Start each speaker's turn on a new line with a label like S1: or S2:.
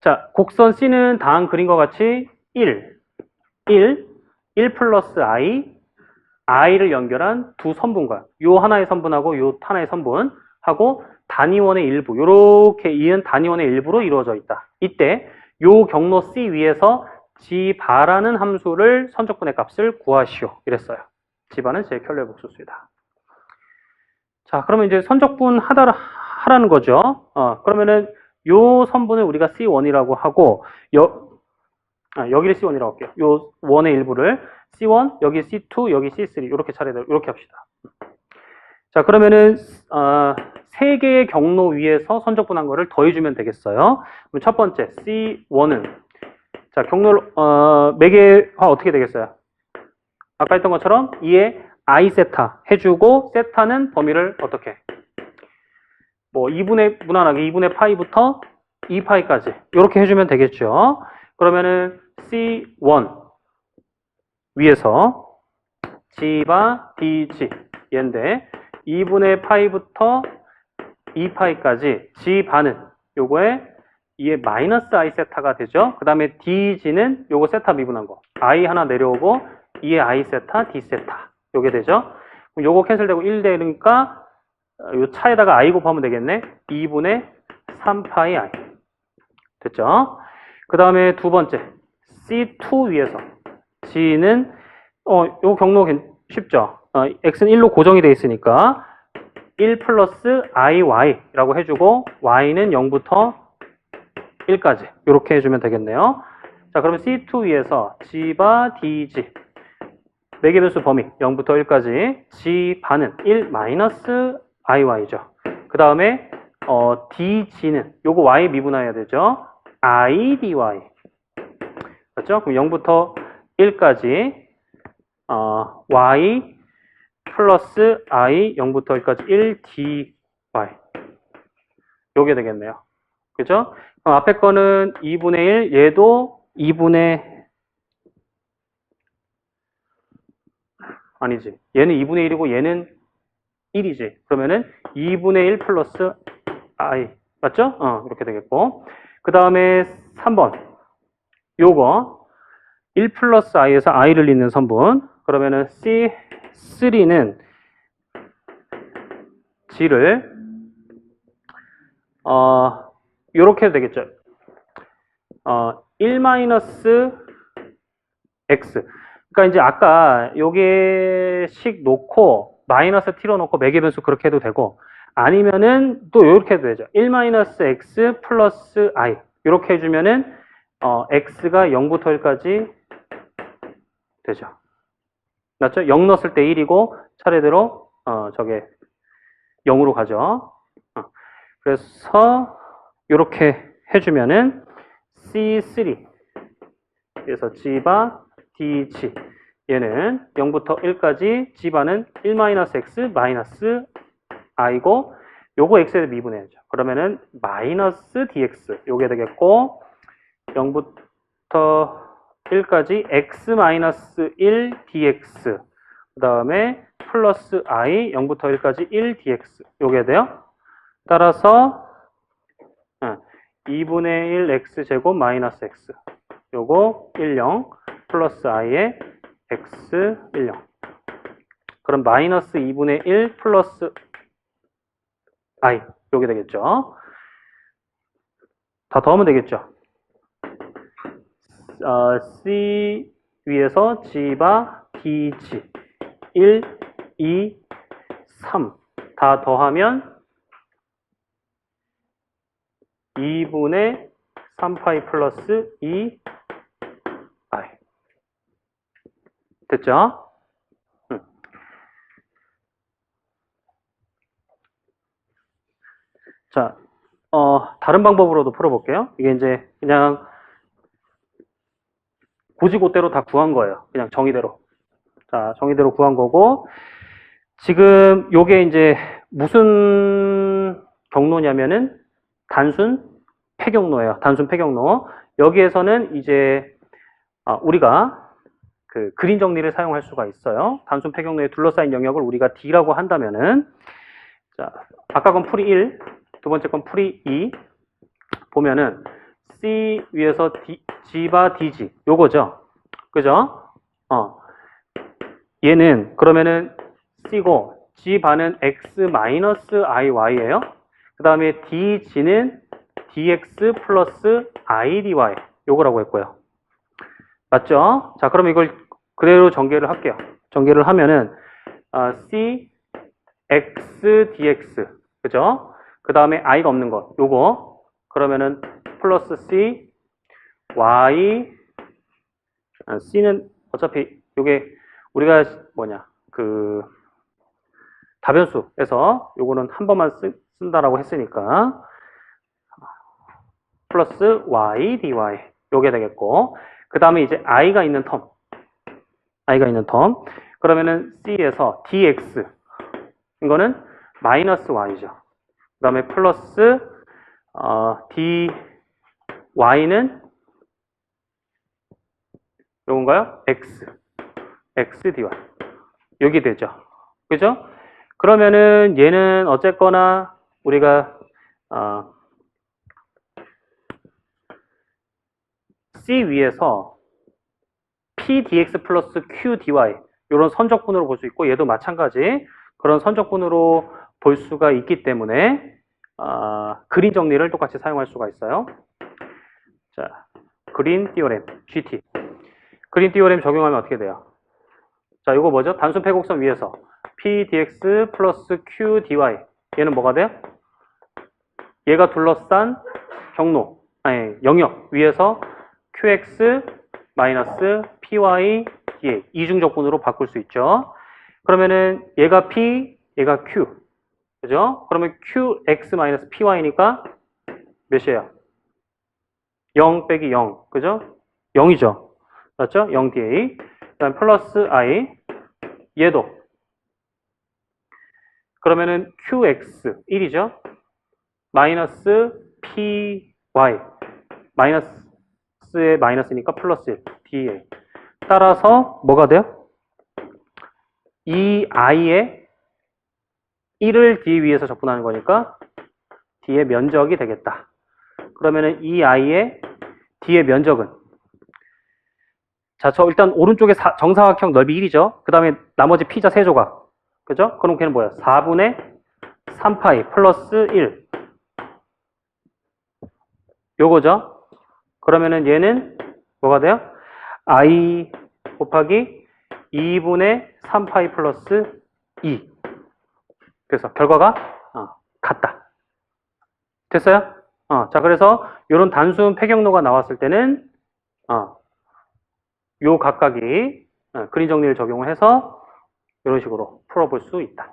S1: 자, 곡선 C는 다음 그림과 같이 1, 1, 1 플러스 i, i를 연결한 두 선분과 요 하나의 선분하고 요 하나의 선분하고 단위원의 일부, 요렇게 이은 단위원의 일부로 이루어져 있다. 이때 요 경로 C 위에서 g바라는 함수를 선적분의 값을 구하시오. 이랬어요. g바는 제 켤레 복수수이다. 자, 그러면 이제 선적분 하다, 하라는 거죠. 어, 그러면은 요 선분을 우리가 C1이라고 하고, 여, 아, 여기를 C1이라고 할게요. 요 원의 일부를 C1, 여기 C2, 여기 C3 이렇게 차례대로 이렇게 합시다. 자, 그러면은 어, 세 개의 경로 위에서 선적분한 거를 더해주면 되겠어요. 그럼 첫 번째 C1은 자 경로 어, 매개화 어떻게 되겠어요? 아까 했던 것처럼 2에 I 세타 해주고 세타는 범위를 어떻게? 뭐 2분의 무난하게 2분의 파이부터 2파이까지 이렇게 해주면 되겠죠. 그러면은 C1 위에서 G바 DG 얘인데 2분의 파이부터 2파이까지 G바는 요거에 2의 마이너스 I 세타가 되죠. 그 다음에 DG는 요거 세타 미분한 거. I 하나 내려오고 2의 I 세타, D 세타. 요게 되죠. 그럼 요거 캔슬되고 1 되니까 요 차에다가 I 곱하면 되겠네. 2분의 3파이 I. 됐죠? 그 다음에 두 번째 C2 위에서 G는 어, 요 경로 괜- 쉽죠? 어, X는 1로 고정이 돼 있으니까 1 플러스 IY라고 해주고 Y는 0부터 1까지 이렇게 해주면 되겠네요. 자, 그러면 C2 위에서 G바 DG 매개 변수 범위 0부터 1까지 G 반은 1 마이너스 IY죠. 그 다음에 어, DG는 요거 Y 미분해야 되죠. IDY 맞죠? 그럼 0부터 1까지 어, y 플러스 i 0부터 1까지 1 dy 요게 되겠네요. 그죠? 그럼 앞에 거는 2분의 1 얘도 2분의 아니지. 얘는 2분의 1이고 얘는 1이지. 그러면은 2분의 1 플러스 i 맞죠? 어, 이렇게 되겠고. 그 다음에 3번. 요거 1 플러스 i에서 i를 잇는 선분. 그러면은 C3는 G를 어 요렇게 해도 되겠죠. 어, 1 마이너스 X. 그러니까 이제 아까 요게 식 놓고 마이너스 T로 놓고 매개 변수 그렇게 해도 되고 아니면은 또 요렇게 해도 되죠. 1 마이너스 X 플러스 I. 요렇게 해주면은 어, X가 0부터 1까지 되죠. 맞죠? 0 넣었을 때 1이고 차례대로 어, 저게 0으로 가죠. 어, 그래서 이렇게 해주면은 C3 그래서 G바 DG 얘는 0부터 1까지 G바는 1-X 마이너스 I고 요거 X에 미분해야죠. 그러면은 마이너스 DX 요게 되겠고 0부터 1까지 x 마이너스 1 dx 그 다음에 플러스 i 0부터 1까지 1 dx 요게 돼요. 따라서 2분의 1 x 제곱 마이너스 x 요거 1 0 플러스 i에 x 1 0 그럼 마이너스 2분의 1 플러스 i 요게 되겠죠. 다 더하면 되겠죠. 어, C 위에서 G바 DG 1, 2, 3 다 더하면 2분의 3파이 플러스 2 I 됐죠? 음. 자, 어, 다른 방법으로도 풀어볼게요. 이게 이제 그냥 고지고대로 다 구한 거예요. 그냥 정의대로. 자, 정의대로 구한 거고, 지금 요게 이제 무슨 경로냐면은 단순 폐경로예요. 단순 폐경로. 여기에서는 이제 아, 우리가 그 그림 정리를 사용할 수가 있어요. 단순 폐경로에 둘러싸인 영역을 우리가 D라고 한다면은 자, 아까 건 풀이 1, 두 번째 건 풀이 2 보면은 C 위에서 D, G바 DG 요거죠. 그죠? 어. 얘는 그러면은 C고 G바는 X 마이너스 IY예요. 그 다음에 DG는 DX 플러스 IDY 요거라고 했고요. 맞죠? 자, 그럼 이걸 그대로 전개를 할게요. 전개를 하면은 아, C X DX 그죠? 그 다음에 I가 없는 것. 요거. 그러면은 플러스 C Y. 아, C는 어차피 요게 우리가 뭐냐? 그 다변수에서 요거는 한 번만 쓰, 쓴다라고 했으니까. 플러스 y dy 요게 되겠고. 그 다음에 이제 i가 있는 텀 i가 있는 텀. 그러면은 c에서 dx. 이거는 마이너스 y죠. 그 다음에 플러스 어, dy는 요건가요? x. x dy. 여기 되죠. 그죠? 그러면은 얘는 어쨌거나 우리가 어, C 위에서 P dx 플러스 Q dy 이런 선적분으로 볼 수 있고 얘도 마찬가지 그런 선적분으로 볼 수가 있기 때문에 아, 그린 정리를 똑같이 사용할 수가 있어요. 자, 그린 띠오렘 GT 그린 띠오렘 적용하면 어떻게 돼요? 자, 이거 뭐죠? 단순 패곡선 위에서 P dx 플러스 Q dy 얘는 뭐가 돼요? 얘가 둘러싼 경로 아니 영역 위에서 qx 마이너스 py dx 이중적분으로 바꿀 수 있죠. 그러면은 얘가 p, 얘가 q, 그죠? 그러면 qx 마이너스 py니까 몇이에요? 0 빼기 0, 그죠? 0이죠. 맞죠? 0da. 그다음 플러스 i 얘도 그러면은 qx 1이죠. 마이너스 py 마이너스 의 마이너스니까 플러스 1 da 따라서 뭐가 돼요? 이 i에 1을 d 위에서 적분하는 거니까 d의 면적이 되겠다. 그러면은 이 i의 d의 면적은 자, 저 일단 오른쪽에 사- 정사각형 넓이 1이죠. 그 다음에 나머지 피자 세조각 그죠? 그럼 걔는 뭐야? 4분의 3파이 플러스 1 요거죠? 그러면은 얘는 뭐가 돼요? i 곱하기 2분의 3파이 플러스 2 그래서 결과가 어, 같다. 됐어요? 어, 자 그래서 이런 단순 폐경로가 나왔을 때는 어, 요 각각이 어, 그림 정리를 적용을 해서 이런 식으로 풀어볼 수 있다.